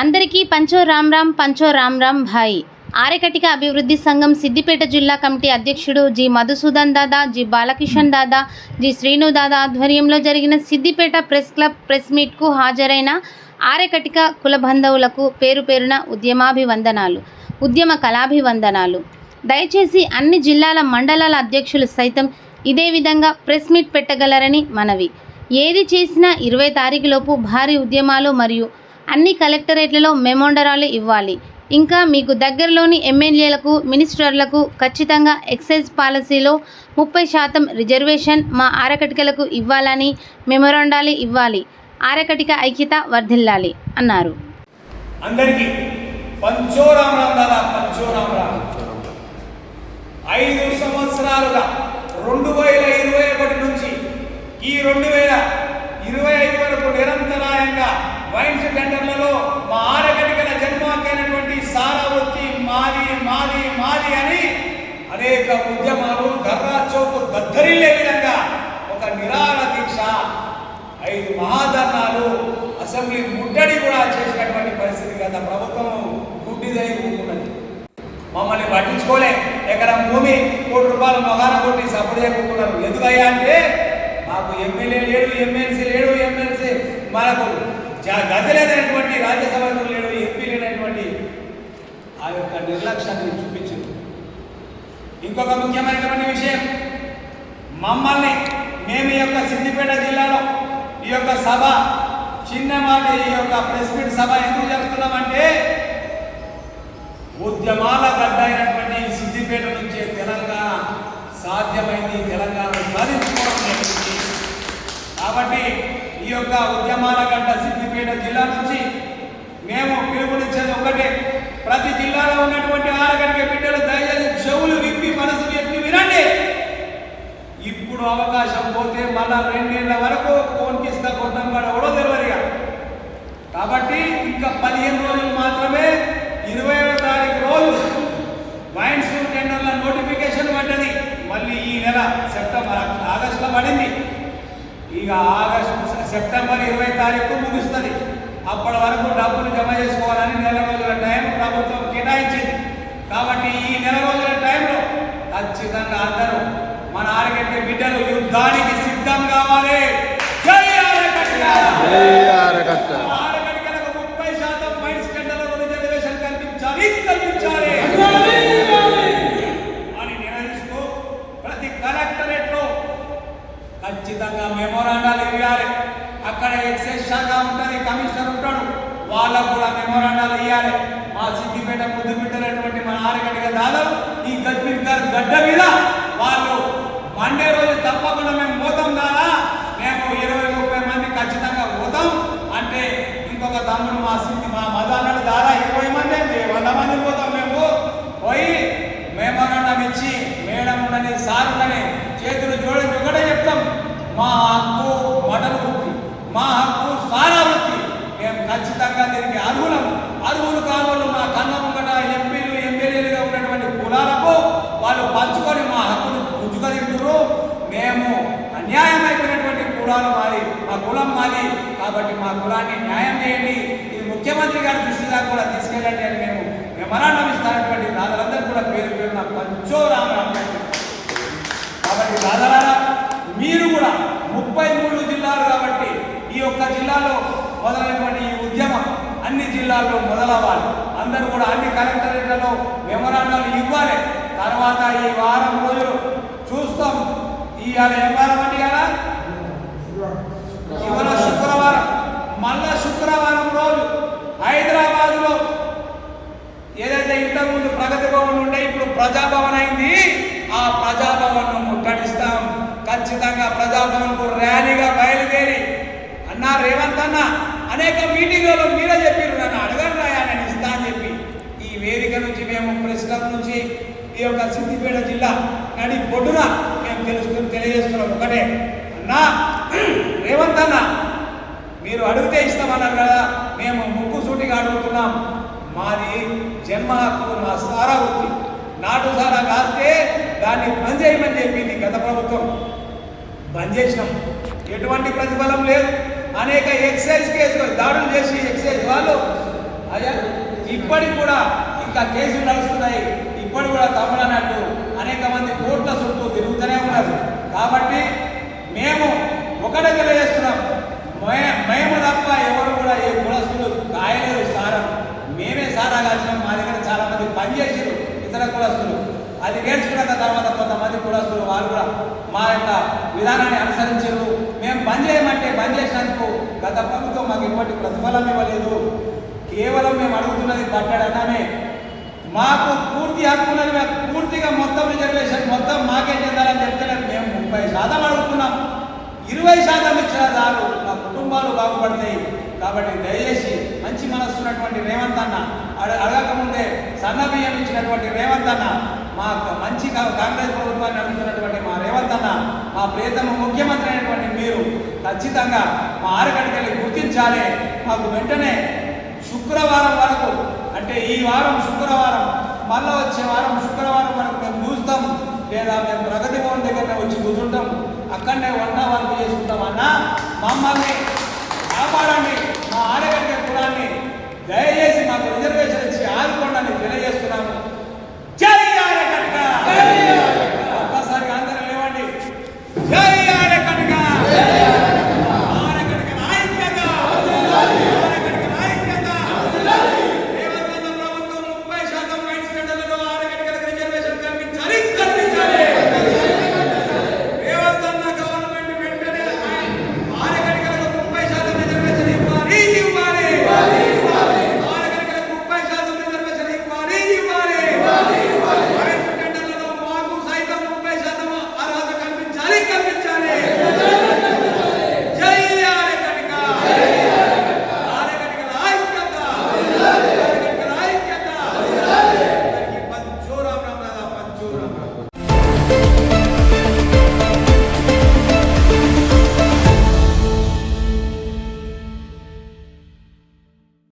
అందరికీ పంచో రామ్ రామ్ పంచో రామ్ రామ్ భాయ్. ఆరకటిక అభివృద్ధి సంఘం సిద్దిపేట జిల్లా కమిటీ అధ్యక్షుడు జి మధుసూదన్ దాదా జి బాలకిషన్ దాదా జి శ్రీను దాదా ఆధ్వర్యంలో జరిగిన సిద్దిపేట ప్రెస్ క్లబ్ ప్రెస్ మీట్కు హాజరైన ఆరకటిక కుల బంధువులకు పేరు పేరున ఉద్యమాభివందనాలు ఉద్యమ కళాభివందనాలు. దయచేసి అన్ని జిల్లాల మండలాల అధ్యక్షులు సైతం ఇదే విధంగా ప్రెస్ మీట్ పెట్టగలరని మనవి. ఏది చేసినా ఇరవై తారీఖులోపు భారీ ఉద్యమాలు మరియు అన్ని కలెక్టరేట్లలో మెమోండరాలు ఇవ్వాలి. ఇంకా మీకు దగ్గరలోని ఎమ్మెల్యేలకు మినిస్టర్లకు ఖచ్చితంగా ఎక్సైజ్ పాలసీలో ముప్పై శాతం రిజర్వేషన్ మా ఆరకటికలకు ఇవ్వాలని మెమోరాండాలు ఇవ్వాలి. ఆరకటిక ఐక్యత వర్ధిల్లాలి అన్నారు. అందరికీ ఐదు సంవత్సరాలుగా రెండు వేల ఇరవై ఒకటి నుంచి ఈ రెండు వేల ఇరవై ఐదు వరకు నిరంతరాయంగా వైన్స్ టెండర్లలో మా ఆరగడిగల జన్మాకైనటువంటి సారా వచ్చి మాది మాది మాది అని అనేక ఉద్యమాలు గర్రా చౌక్ దద్దరిల్లే విధంగా ఒక నిరాహార దీక్ష ఐదు మహాధర్నాలు అసెంబ్లీ ముట్టడి కూడా చేసినటువంటి పరిస్థితి గత ప్రభుత్వం గుడ్డిదై ఉన్నది మమ్మల్ని పట్టించుకోలే. ఎకరం భూమి కోటి రూపాయలు మొహాన కొట్టి సపోర్ట్ చేయకుంటున్నారు ఎందుకయ్యా అంటే మాకు ఎమ్మెల్యే లేడు ఎమ్మెల్సీ లేడు ఎమ్మెల్సీ మనకు గది గతి లేనటువంటి రాజ్యసభకు లేడు ఎంపీ లేనటువంటి ఆ యొక్క నిర్లక్ష్యాన్ని చూపించింది. ఇంకొక ముఖ్యమైనటువంటి విషయం మమ్మల్ని మేము ఈ యొక్క సిద్దిపేట జిల్లాలో ఈ యొక్క సభ చిన్న మాట ఈ యొక్క ప్రెస్ మీట్ సభ ఎందుకు జరుపుతున్నామంటే ఉద్యమాల గడ్డ అయినటువంటి సిద్దిపేట నుంచే తెలంగాణ సాధ్యమైంది తెలంగాణ సాధించుకోవడం కాబట్టి ఈ యొక్క ఉద్యమాల గంట సిద్దిపేట జిల్లా నుంచి మేము పిలుపునిచ్చేది ఒకటే ప్రతి జిల్లాలో ఉన్నటువంటి ఆరగడిగే బిడ్డలు దయచేసి చెవులు విప్పి మనసు ఎత్తి వినండి. ఇప్పుడు అవకాశం పోతే మళ్ళా రెండేళ్ళ వరకు కోన్కిస్తా కొట్టం కూడా ఎవడో తెలియదుగా కాబట్టి ఇంకా పదిహేను రోజులు మాత్రమే ఇరవై తారీఖు రోజు వైన్స్ టెండర్ల నోటిఫికేషన్ పడ్డది. మళ్ళీ ఈ నెల సెప్టెంబర్ ఆగస్టులో పడింది. ఇక ఆగస్టు సెప్టెంబర్ ఇరవై తారీఖు ముగుస్తుంది. అప్పటి వరకు డబ్బులు జమ చేసుకోవాలని నెల రోజుల టైం ప్రభుత్వం కేటాయించింది. కాబట్టి ఈ నెల రోజుల టైంలో ఖచ్చితంగా అందరూ మన ఆరగట్టే బిడ్డలు యుద్ధానికి సిద్ధం కావాలి. ముప్పై శాతం మైండ్స్ టెండర్లలో రిజర్వేషన్ కల్పించాలి కల్పించాలి. అని నిర్ణయిస్తూ ప్రతి లో ఖచ్చితంగా మెమోరాండాలు ఇవ్వాలి అక్కడ ఎక్సైజ్ శాఖ ఉంటుంది కమిషనర్ ఉంటాడు. వాళ్ళకు కూడా మెమోరాండాలు ఇవ్వాలి మా సిద్దిపేట ముద్దు బిడ్డలైనటువంటి మన ఆరగడిగ దాదాపు ఈ గజ్బిన్ గారు గడ్డ మీద వాళ్ళు మండే రోజు తప్పకుండా మేము పోతాం దాదా. మేము ఇరవై ముప్పై మంది ఖచ్చితంగా పోతాం. అంటే ఇంకొక తమ్ముడు మా సిద్ధి మా మదాన్నాడు దాదా ఇరవై మంది ఏంది వంద మంది పోతాం మేము. పోయి మెమోరాండం ఇచ్చి మేడం ఉండని సార్ ఉండని చేతులు జోడించి ఒకటే చెప్తాం మా హక్కు మటన్ వృత్తి. మా హక్కు సారా వృత్తి. మేము ఖచ్చితంగా దీనికి అర్హులం. అర్హులు కావాలి మా కన్న ముంగట ఎంపీలు ఎమ్మెల్యేలుగా ఉన్నటువంటి కులాలకు వాళ్ళు పంచుకొని మా హక్కును పుంజుకొనింటారు మేము అన్యాయమైపోయినటువంటి కులాలు మాది. మా కులం మాది. కాబట్టి మా కులాన్ని న్యాయం చేయండి. ఇది ముఖ్యమంత్రి గారి దృష్టిగా కూడా తీసుకెళ్ళండి అని మేము మెమరాండం ఇస్తానటువంటి దాదాలందరూ కూడా పేరు పేరున పంచో కాబట్టి దాదాపు మీరు కూడా ముప్పై మూడు జిల్లాలు కాబట్టి ఈ యొక్క జిల్లాలో మొదలైనటువంటి ఈ ఉద్యమం అన్ని జిల్లాల్లో మొదలవ్వాలి. అందరూ కూడా అన్ని కలెక్టరేట్లలో మెమరాండాలు ఇవ్వాలి. తర్వాత ఈ వారం రోజులు చూస్తాం. ఇవాళ ఏం కదా ఇవాళ? శుక్రవారం. మళ్ళా శుక్రవారం రోజు హైదరాబాద్లో ఏదైతే ఇంతకుముందు ప్రగతి భవన్ ఉండే ఇప్పుడు ప్రజాభవన్ అయింది ఆ ప్రజాభవన్ ముట్టడిస్తాం. ఖచ్చితంగా ప్రజాభవన్కు ర్యాలీగా బయలు రేవంత్ అన్న అనేక మీటింగ్లలో మీరే చెప్పారు నన్ను అడగండి రాయా నేను ఇస్తా అని చెప్పి. ఈ వేదిక నుంచి మేము ప్రెస్ క్లబ్ నుంచి ఈ యొక్క సిద్దిపేట జిల్లా నడి పొడ్డున మేము తెలుస్తూ తెలియజేస్తున్నాం. ఒకటే అన్నా రేవంత్ అన్న మీరు అడిగితే ఇస్తామన్నారు కదా మేము ముక్కు సూటిగా అడుగుతున్నాం. మాది జన్మ హక్కు మా సారా వృత్తి. నాటు సారా కాస్తే దాన్ని బంద్ చేయమని చెప్పింది గత ప్రభుత్వం. బంద్ చేసినాం. ఎటువంటి ప్రతిఫలం లేదు. అనేక ఎక్సైజ్ కేసులు దాడులు చేసి ఎక్సైజ్ వాళ్ళు అయ్యా ఇప్పటికి కూడా ఇంకా కేసులు నడుస్తున్నాయి. ఇప్పటికి కూడా తమిళనాడు అనేక మంది కోట్ల చుట్టూ తిరుగుతూనే ఉన్నారు. కాబట్టి మేము ఒకటే చేస్తున్నాం మే- మేము తప్ప ఎవరు కూడా ఏ కులస్తులు కాయలేరు సారం. మేమే సారా కాల్చినాం మా దగ్గర చాలా మంది పనిచేసారు ఇతర కులస్తులు. అది నేర్చుకున్న తర్వాత కొంతమంది కులస్తులు వాళ్ళు కూడా మా యొక్క విధానాన్ని అనుసరించారు. మేము బంద్ చేయమంటే బంద్ చేసినందుకు గత ప్రభుత్వం మాకు ఎటువంటి ప్రతిఫలం ఇవ్వలేదు. కేవలం మేము అడుగుతున్నది పట్టడు మాకు పూర్తి హక్కు మేము పూర్తిగా మొత్తం రిజర్వేషన్ మొత్తం మాకే చెందాలని చెప్తే మేము ముప్పై శాతం అడుగుతున్నాం. ఇరవై శాతం ఇచ్చిన చాలు మా కుటుంబాలు బాగుపడతాయి. కాబట్టి దయచేసి మంచి మనస్సు ఉన్నటువంటి రేవంత్ అన్న అడగకముందే సన్న బియ్యం ఇచ్చినటువంటి రేవంత్ అన్న మా మంచి కాంగ్రెస్ ప్రభుత్వాన్ని నడుపుతున్నటువంటి మా ప్రియతమ ముఖ్యమంత్రి అయినటువంటి మీరు ఖచ్చితంగా మా ఆరగడికెళ్ళి గుర్తించాలి. మాకు వెంటనే శుక్రవారం వరకు అంటే ఈ వారం శుక్రవారం మళ్ళీ వచ్చే వారం శుక్రవారం వరకు మేము చూస్తాం. లేదా మేము ప్రగతి భవన్ దగ్గరనే వచ్చి కూర్చుంటాం. అక్కడనే వంట వరకు చేసుకుంటాం. మమ్మల్ని కాపాడండి. మా ఆరగడ్డ కులాన్ని దయచేసి మాకు రిజర్వేషన్ ఇచ్చి ఆదుకోండి అని తెలియజేస్తున్నాము.